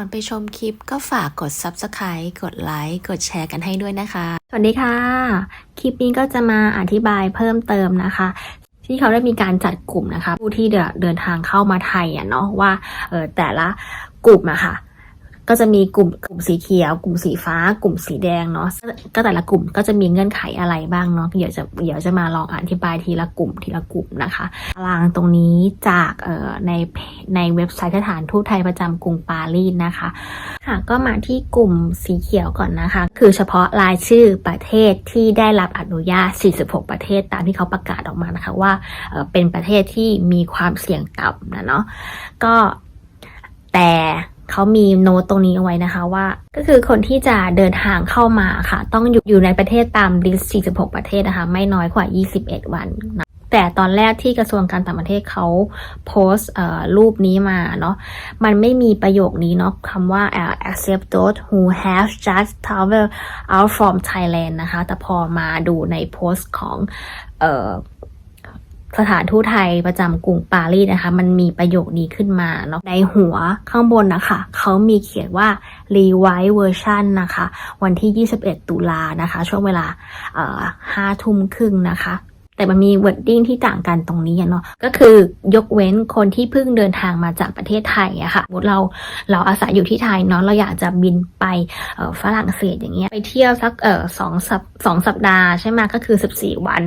ก่อนไปชมคลิปก็ฝากกด Subscribe กดไลค์กดแชร์กันให้ด้วยนะคะ สวัสดีค่ะ คลิปนี้ก็จะมาอธิบายเพิ่มเติมนะคะ ที่เขาได้มีการจัดกลุ่มนะคะ ผู้ที่เดินทางเข้ามาไทยอะเนาะว่าเออแต่ละกลุ่มอะค่ะ ก็จะมีกลุ่มกลุ่มสีเขียว กลุ่มสีฟ้า กลุ่มสีแดงเนาะก็แต่ละกลุ่มก็จะมีเงื่อนไขอะไรบ้างเนาะเดี๋ยวจะเดี๋ยวจะมาลองอธิบายทีละกลุ่มทีละกลุ่มนะคะตารางตรงนี้จากเอ่อในในเว็บไซต์สถานทูตไทยประจำกรุงปารีสนะคะค่ะก็มาที่กลุ่มสีเขียวก่อนนะคะ คือเฉพาะรายชื่อประเทศที่ได้รับอนุญาต 46 ประเทศตามที่เขาประกาศออกมานะคะว่าเอ่อเป็นประเทศที่มีความเสี่ยงต่ำนะเนาะก็แต่ เขามีโน้ตตรงนี้เอาไว้นะคะว่า ก็คือคนที่จะเดินทางเข้ามาค่ะ ต้องอยู่อยู่ในประเทศตามลิสต์ 46 ประเทศนะคะ ไม่น้อยกว่า 21 วันนะแต่ตอนแรกที่กระทรวงการต่างประเทศเขาโพสต์เอ่อรูปนี้มาเนาะมันไม่มีประโยคนี้เนาะคำว่า accept those who have just travel out from Thailand นะคะ แต่พอมาดูในโพสต์ของ สถานทูตไทยประจำกรุงปารีสนะคะ มันมีประโยคนี้ขึ้นมาเนาะในหัวข้างบนนะคะ เขามีเขียนว่า revise version นะคะ วันที่ 21 ตุลานะคะ ช่วงเวลาเอ่อห้าทุ่มครึ่งนะคะ แต่มันมี wording ที่ต่างกันตรงนี้เนาะก็คือยกเว้นคนที่เพิ่งเดินทางมาจากประเทศไทยอะค่ะสมมติเราเราอาศัยอยู่ที่ไทยเนาะเราอยากจะบินไปฝรั่งเศสอย่างเงี้ยไปเที่ยวสักเอ่อสองสัปสองสัปดาห์ใช่ไหมก็คือ 14 วัน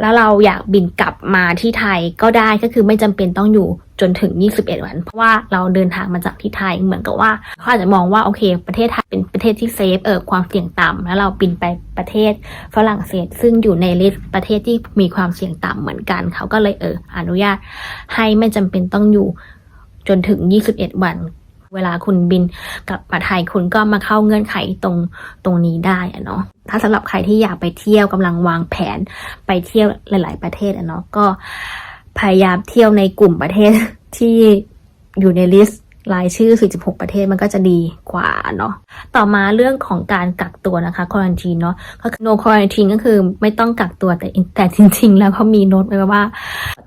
แล้วเราอยากบินกลับมาที่ไทยก็ได้ก็คือไม่จำเป็นต้องอยู่จนถึง 21 วัน เพราะว่าเราเดินทางมาจากที่ไทยเหมือนกับว่าเขาอาจจะมองว่าโอเค ประเทศไทยเป็นประเทศที่เซฟเออความเสี่ยงต่ำแล้วเราบินไปประเทศฝรั่งเศส ซึ่งอยู่ในลิสต์ประเทศที่มีความเสี่ยงต่ำเหมือนกันเขาก็เลยเอออนุญาตให้ไม่จำเป็นต้องอยู่จนถึง 21 วัน เวลาคุณบินกลับมาไทยคุณก็มาเข้าเงื่อนไขตรงตรงนี้ได้อะเนาะถ้าสำหรับใครที่อยากไปเที่ยวกำลังวางแผนไปเที่ยวหลาย ๆ ประเทศอะเนาะก็พยายามเที่ยวในกลุ่มประเทศที่อยู่ในลิสต์ รายชื่อ 46 ประเทศมันก็จะดีกว่าเนาะต่อมาเรื่องของการกักตัวนะคะควอนตีเนาะก็คือ no quarantine ก็คือไม่ต้องกักตัวแต่แต่จริง ๆ แล้วเขามีโน้ตไว้ว่า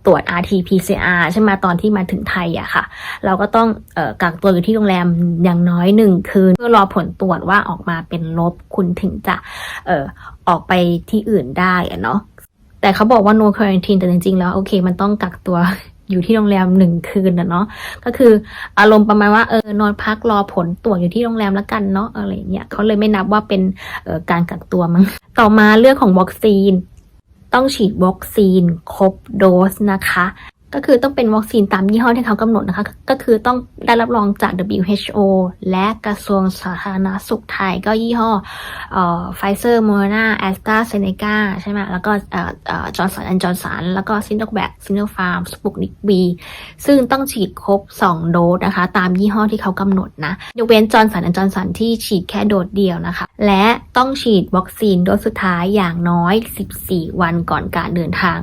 ตรวจ RT-PCR ใช่ไหมตอนที่มาถึงไทยอะค่ะ เราก็ต้องออกักตัวอยู่ที่โรงแรมอย่างน้อยหนึ่งคืนเพื่อรอผลตรวจว่าออกมาเป็นลบคุณถึงจะเออออกไปที่อื่นได้อะเนาะแต่เขาบอกว่า no quarantine แต่จริง ๆ แล้วโอเค มันต้องกักตัว อยู่ที่โรงแรมหนึ่งคืนนะเนาะก็คืออารมณ์ประมาณว่าเออนอนพักรอผลตรวจอยู่ที่โรงแรมแล้วกันเนาะอะไรเงี้ยเขาเลยไม่นับว่าเป็นออการกักตัวมั้งต่อมาเรื่องของวัคซีน ต้องฉีดวัคซีนครบโดสนะคะ ก็คือต้องเป็นวัคซีนตามยี่ห้อที่เขากำหนดนะคะ ก็คือต้องได้รับรองจาก WHO และกระทรวงสาธารณสุขไทย ก็ยี่ห้อออไฟเซอร์โมเดอร์นาแอสตราเซเนกาใช่ไหมแล้วก็จอร์นสันแอนจอร์สันแล้วก็ซินโนแวคซินโนฟาร์มสปุกนิกบีซึ่งต้องฉีดครบ 2 โดสนะคะ ตามยี่ห้อที่เขากำหนดนะยกเว้นจอร์นสันแอนจอร์สันที่ฉีดแค่โดสเดียวนะคะ และต้องฉีดวัคซีนโดสสุดท้ายอย่างน้อย 14 วันก่อนการเดินทาง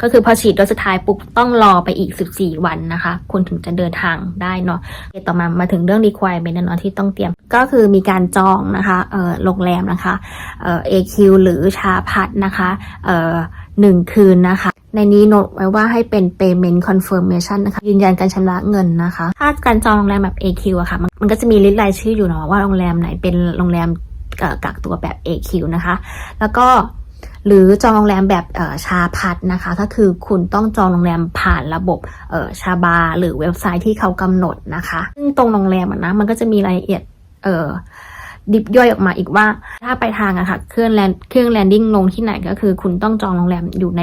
ก็คือพอฉีดโดสสุดท้ายปุ๊บต้องรออไปอีก 14 วันนะคะ คุณถึงจะเดินทางได้เนาะเคต่อมามาถึงเรื่อง requirement นะเนาะที่ต้องเตรียมก็คือมีการจองนะคะเอ่อโรงแรมนะคะเอ่อ AQ หรือชาพัดนะคะเอ่อหนึ่งคืนนะคะ ในนี้โน้ตไว้ว่าให้เป็น payment confirmation นะคะ ยืนยันการชำระเงินนะคะ ถ้าการจองโรงแรมแบบ AQ อะค่ะ มันก็จะมีลิสต์รายชื่ออยู่เนาะว่าโรงแรมไหนเป็นโรงแรมกักตัวแบบ AQ นะคะ แล้วก็ หรือจองโรงแรมแบบชาพัดนะคะ ก็คือคุณต้องจองโรงแรมผ่านระบบชาบา หรือเว็บไซต์ที่เขากำหนดนะคะซึ่งตรงโรงแรมนะมันก็จะมีรายละเอียดเดิบย่อยออกมาอีกว่าถ้าไปทางอะค่ะเครื่องแลนเครื่องแลนดิ้งลงที่ไหนก็คือ คุณต้องจองโรงแรมอยู่ใน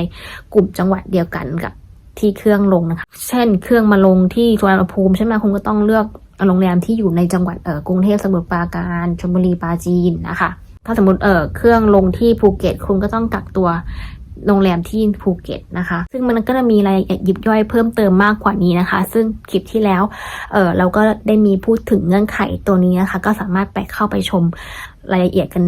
กลุ่มจังหวัดเดียวกันกับที่เครื่องลงนะคะ เช่น เครื่องมาลงที่สุวรรณภูมิใช่ไหมคุณก็ต้องเลือกโรงแรมที่อยู่ในจังหวัดเออกรุงเทพสมุทรปราการชลบุรีปราจีนนะคะ ถ้าสมมติเออเครื่องลงที่ภูเก็ต คุณก็ต้องกักตัวโรงแรมที่ภูเก็ตนะคะ ซึ่งมันก็จะมีรายละเอียดยิบย่อยเพิ่มเติมมากกว่านี้นะคะ ซึ่งคลิปที่แล้วเออเราก็ได้มีพูดถึงเงื่อนไขตัวนี้นะคะ ก็สามารถไปเข้าไปชมรายละเอียดกัน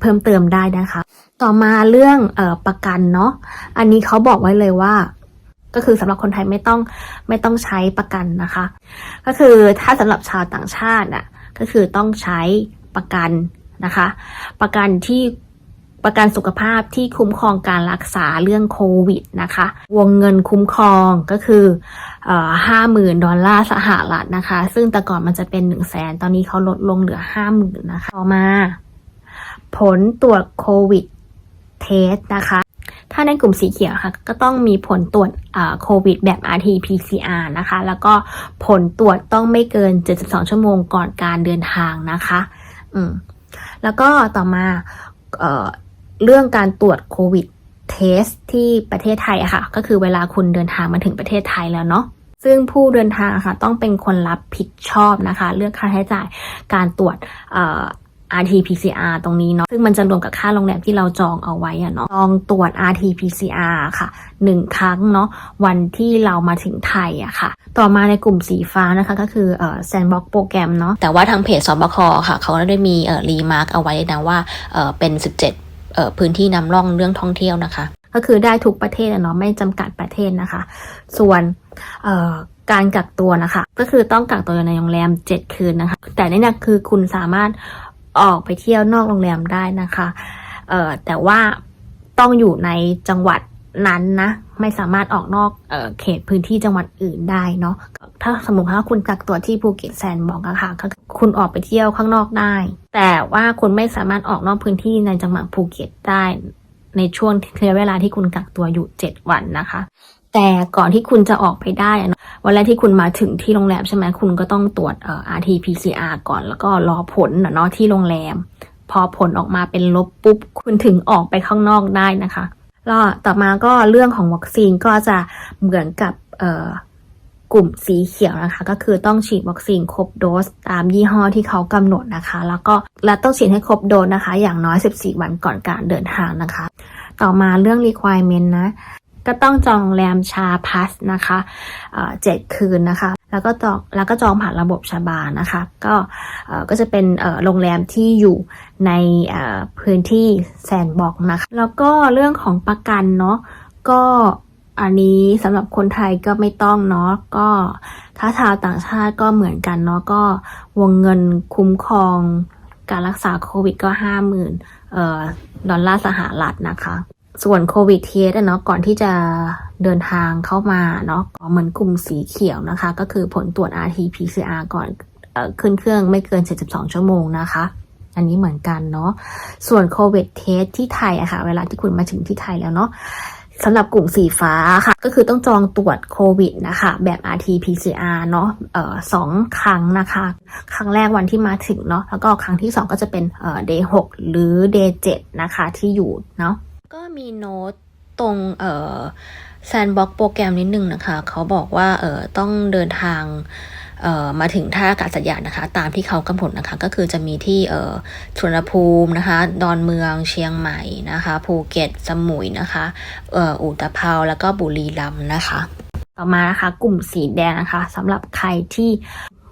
เพิ่มเติมได้นะคะ ต่อมาเรื่องเออประกันเนาะอันนี้เขาบอกไว้เลยว่า ก็คือสำหรับคนไทยไม่ต้องไม่ต้องใช้ประกันนะคะ ก็คือถ้าสำหรับชาวต่างชาติน่ะก็คือต้องใช้ประกัน นะคะ ประกันที่ประกันสุขภาพที่คุ้มครองการรักษาเรื่องโควิดนะคะ วงเงินคุ้มครองก็คือห้าหมื่นดอลลาร์สหรัฐนะคะ ซึ่งแต่ก่อนมันจะเป็นหนึ่งแสนตอนนี้เขาลดลงเหลือห้าหมื่นนะคะ ต่อมา ผลตรวจโควิดเทสนะคะ ถ้าในกลุ่มสีเขียวค่ะ ก็ต้องมีผลตรวจโควิดแบบ RT-PCR นะคะ แล้วก็ผลตรวจต้องไม่เกิน 72 ชั่วโมงก่อนการเดินทางนะคะ อืม แล้วก็ต่อมาเออเรื่องการตรวจโควิดเทสที่ประเทศไทยอะค่ะ ก็คือเวลาคุณเดินทางมาถึงประเทศไทยแล้วเนาะซึ่งผู้เดินทางค่ะต้องเป็นคนรับผิดชอบนะคะ เรื่องค่าใช้จ่ายการตรวจ RT-PCR ตรงนี้เนาะซึ่งมันจะรวมกับค่าโรงแรมที่เราจองเอาไว้อะเนาะจองตรวจ RT-PCR ค่ะหนึ่งครั้งเนาะวันที่เรามาถึงไทยอะค่ะ ต่อมาในกลุ่มสีฟ้านะคะก็คือเอ่อ Sandbox โปรแกรมเนาะแต่ว่าทางเพจสบคค่ะ เขาได้มีเอ่อรีมาร์กเอาไว้นะว่าเอ่อเป็น 17เอ่อพื้นที่นำร่องเรื่องท่องเที่ยวนะคะ ก็คือได้ทุกประเทศเนาะไม่จำกัดประเทศนะคะ ส่วนเอ่อการกักตัวนะคะ ก็คือต้องกักตัวในโรงแรม 7 คืนนะคะ แต่นี่นะคือคุณสามารถ ออกไปเที่ยวนอกโรงแรมได้นะคะเอ่อแต่ว่าต้องอยู่ในจังหวัดนั้นนะ ไม่สามารถออกนอกเออเขตพื้นที่จังหวัดอื่นได้เนาะถ้าสมมติว่าคุณกักตัวที่ภูเก็ตแซนบอกอะค่ะคุณออกไปเที่ยวข้างนอกได้ แต่ว่าคุณไม่สามารถออกนอกพื้นที่ในจังหวัดภูเก็ตได้ ในช่วงระยะเวลาที่คุณกักตัวอยู่ 7 วันนะคะ แต่ก่อนที่คุณจะออกไปได้อะเนอะวันแรกที่คุณมาถึงที่โรงแรมใช่ไหมคุณก็ต้องตรวจเอ่อ RT-PCR ก่อนแล้วก็รอผลเนาะที่โรงแรม พอผลออกมาเป็นลบปุ๊บ คุณถึงออกไปข้างนอกได้นะคะแล้วต่อมาก็เรื่องของวัคซีนก็จะเหมือนกับเอ่อกลุ่มสีเขียวนะคะ ก็คือต้องฉีดวัคซีนครบโดสตามยี่ห้อที่เขากำหนดนะคะ แล้วก็และต้องฉีดให้ครบโดสนะคะ อย่างน้อย 14 วันก่อนการเดินทางนะคะ ต่อมาเรื่อง requirement นะ ก็ต้องจองโรงแรมชาพัสนะคะเจ็ดคืนนะคะ แล้วก็จองแล้วก็จองผ่านระบบชาบานะคะ ก็ก็จะเป็นโรงแรมที่อยู่ในพื้นที่แซนบ็อกนะคะ แล้วก็เรื่องของประกันเนาะก็อันนี้สำหรับคนไทยก็ไม่ต้องเนาะก็ถ้าชาวต่างชาติก็เหมือนกันเนาะก็วงเงินคุ้มครองการรักษาโควิดก็ห้าหมื่นดอลลาร์สหรัฐนะคะ ส่วนโควิดเทสเนาะก่อนที่จะเดินทางเข้ามาเนาะเหมือนกลุ่มสีเขียวนะคะ ก็คือผลตรวจ RT-PCR ก่อนเอ่อขึ้นเครื่องไม่เกิน 72 ชั่วโมงนะคะ อันนี้เหมือนกันเนาะส่วนโควิดเทสที่ไทยอะค่ะ เวลาที่คุณมาถึงที่ไทยแล้วเนาะสำหรับกลุ่มสีฟ้าค่ะ ก็คือต้องจองตรวจโควิดนะคะ แบบ RT-PCR เนาะเอ่อสองครั้งนะคะ ครั้งแรกวันที่มาถึงเนาะแล้วก็ครั้งที่สองก็จะเป็นเอ่อ day 6หรือ day 7นะคะที่อยู่เนาะ ก็มีโน้ตตรงเอ่อแซนบ็อกโปรแกรมนิดนึงนะคะ เขาบอกว่าเอ่อต้องเดินทางเอ่อมาถึงท่าอากาศยานนะคะ ตามที่เขากำหนดนะคะ ก็คือจะมีที่เอ่อสุวรรณภูมินะคะ ดอนเมืองเชียงใหม่นะคะ ภูเก็ตสมุยนะคะเอ่ออุตภเปาแล้วก็บุรีรัมย์นะคะ ต่อมานะคะ กลุ่มสีแดงนะคะสำหรับใครที่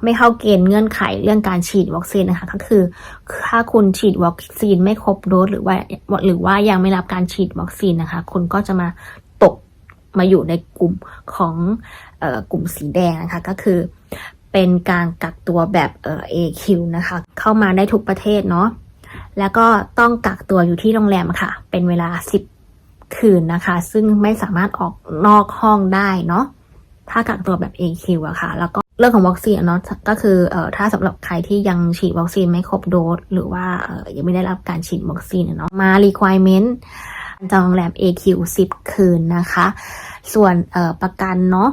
ไม่เข้าเกณฑ์เงื่อนไขเรื่องการฉีดวัคซีนนะคะ ก็คือถ้าคุณฉีดวัคซีนไม่ครบโดสหรือว่าหรือว่ายังไม่รับการฉีดวัคซีนนะคะ คุณก็จะมาตกมาอยู่ในกลุ่มของออกลุ่มสีแดงนะคะก็คือเป็นการกักตัวแบบเออ AQ นะคะ เข้ามาได้ทุกประเทศเนาะแล้วก็ต้องกักตัวอยู่ที่โรงแรมค่ะ เป็นเวลา 10 คืนนะคะ ซึ่งไม่สามารถออกนอกห้องได้เนาะถ้ากักตัวแบบ AQ อะค่ะ แล้วก็ เรื่องของวัคซีนเนาะก็คือเอ่อถ้าสำหรับใครที่ยังฉีดวัคซีนไม่ครบโดส หรือว่าเอ่อยังไม่ได้รับการฉีดวัคซีนเนาะมา requirement จองโรงแรม AQ 10 คืนนะคะ ส่วนเอ่อประกันเนาะ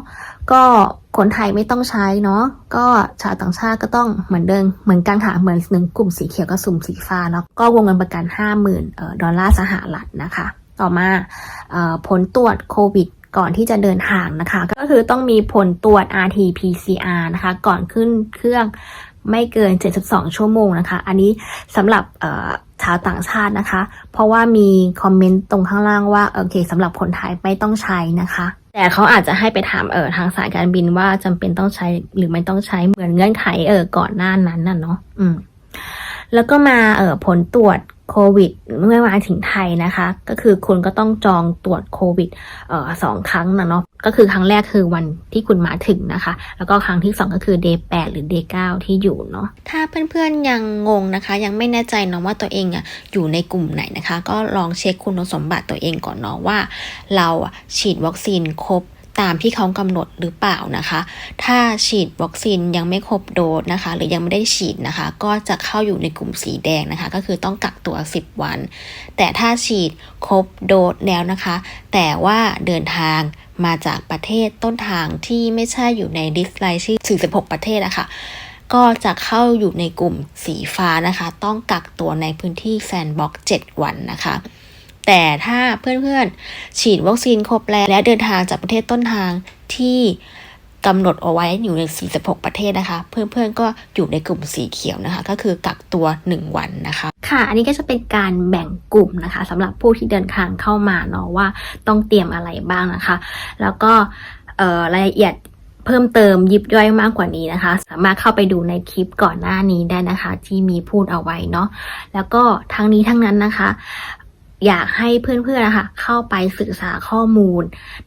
ก็คนไทยไม่ต้องใช้เนาะก็ชาวต่างชาติก็ต้องเหมือนเดิมเหมือนกันค่ะเหมือนหนึ่งกลุ่มสีเขียวกับสุ่มสีฟ้าเนาะก็วงเงินประกัน 50,000เอ่อดอลลาร์สหรัฐนะคะ ต่อมาอผลตรวจโควิด ก่อนที่จะเดินทางนะคะ ก็คือต้องมีผลตรวจ RT-PCR นะคะ ก่อนขึ้นเครื่องไม่เกิน 72 ชั่วโมงนะคะ อันนี้สำหรับชาวต่างชาตินะคะ เพราะว่ามีคอมเมนต์ตรงข้างล่างว่าโอเคสำหรับคนไทยไม่ต้องใช้นะคะ แต่เขาอาจจะให้ไปถามเออทางสายการบินว่าจำเป็นต้องใช้หรือไม่ต้องใช้เหมือนเงื่อนไขเออก่อนหน้านั้นน่ะเนาะอืมแล้วก็มาเออผลตรวจ โควิดเมื่อมาถึงไทยนะคะ ก็คือคุณก็ต้องจองตรวจโควิดสองครั้งนะเนาะก็คือครั้งแรกคือวันที่คุณมาถึงนะคะ แล้วก็ครั้งที่สองก็คือ day 8หรือ day 9 ที่อยู่เนาะถ้าเพื่อนๆยังงงนะคะ ยังไม่แน่ใจเนาะว่าตัวเองอะอยู่ในกลุ่มไหนนะคะ ก็ลองเช็คคุณสมบัติตัวเองก่อนเนาะว่า เราฉีดวัคซีนครบ ตามที่เขากำหนดหรือเปล่านะคะ ถ้าฉีดวัคซีนยังไม่ครบโดสนะคะ หรือยังไม่ได้ฉีดนะคะ ก็จะเข้าอยู่ในกลุ่มสีแดงนะคะ ก็คือต้องกักตัว 10 วัน แต่ถ้าฉีดครบโดสแล้วนะคะ แต่ว่าเดินทางมาจากประเทศต้นทางที่ไม่ใช่อยู่ในดิสไลน์ที่46 ประเทศอะคะ่ะก็จะเข้าอยู่ในกลุ่มสีฟ้านะคะ ต้องกักตัวในพื้นที่แซนบ็อกซ์7วันนะคะ แต่ถ้าเพื่อนๆ ฉีดวัคซีนครบแล้วและเดินทางจากประเทศต้นทางที่กำหนดเอาไว้อยู่ใน 46 ประเทศนะคะ เพื่อนๆ ก็อยู่ในกลุ่มสีเขียวนะคะ ก็คือกักตัว 1 วันนะคะ ค่ะ อันนี้ก็จะเป็นการแบ่งกลุ่มนะคะสำหรับผู้ที่เดินทางเข้ามาเนาะว่าต้องเตรียมอะไรบ้างนะคะ แล้วก็รายละเอียดเพิ่มเติมยิบย่อยมากกว่านี้นะคะ สามารถเข้าไปดูในคลิปก่อนหน้านี้ได้นะคะ ที่มีพูดเอาไว้เนาะแล้วก็ทั้งนี้ทั้งนั้นนะคะ อยากให้เพื่อนๆนะคะเข้าไปศึกษาข้อมูล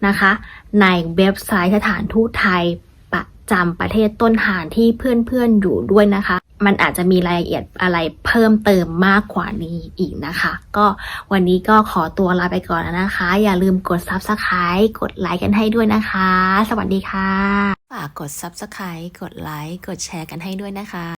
นะคะ ในเว็บไซต์สถานทูตไทยประจำประเทศต้นทางที่เพื่อนๆอยู่ด้วยนะคะ มันอาจจะมีรายละเอียดอะไรเพิ่มเติมมากกว่านี้อีกนะคะ ก็วันนี้ก็ขอตัวลาไปก่อนนะคะ อย่าลืมกด Subscribe กดไลค์กันให้ด้วยนะคะ สวัสดีค่ะฝากกด Subscribe กดไลค์กดแชร์กันให้ด้วยนะคะ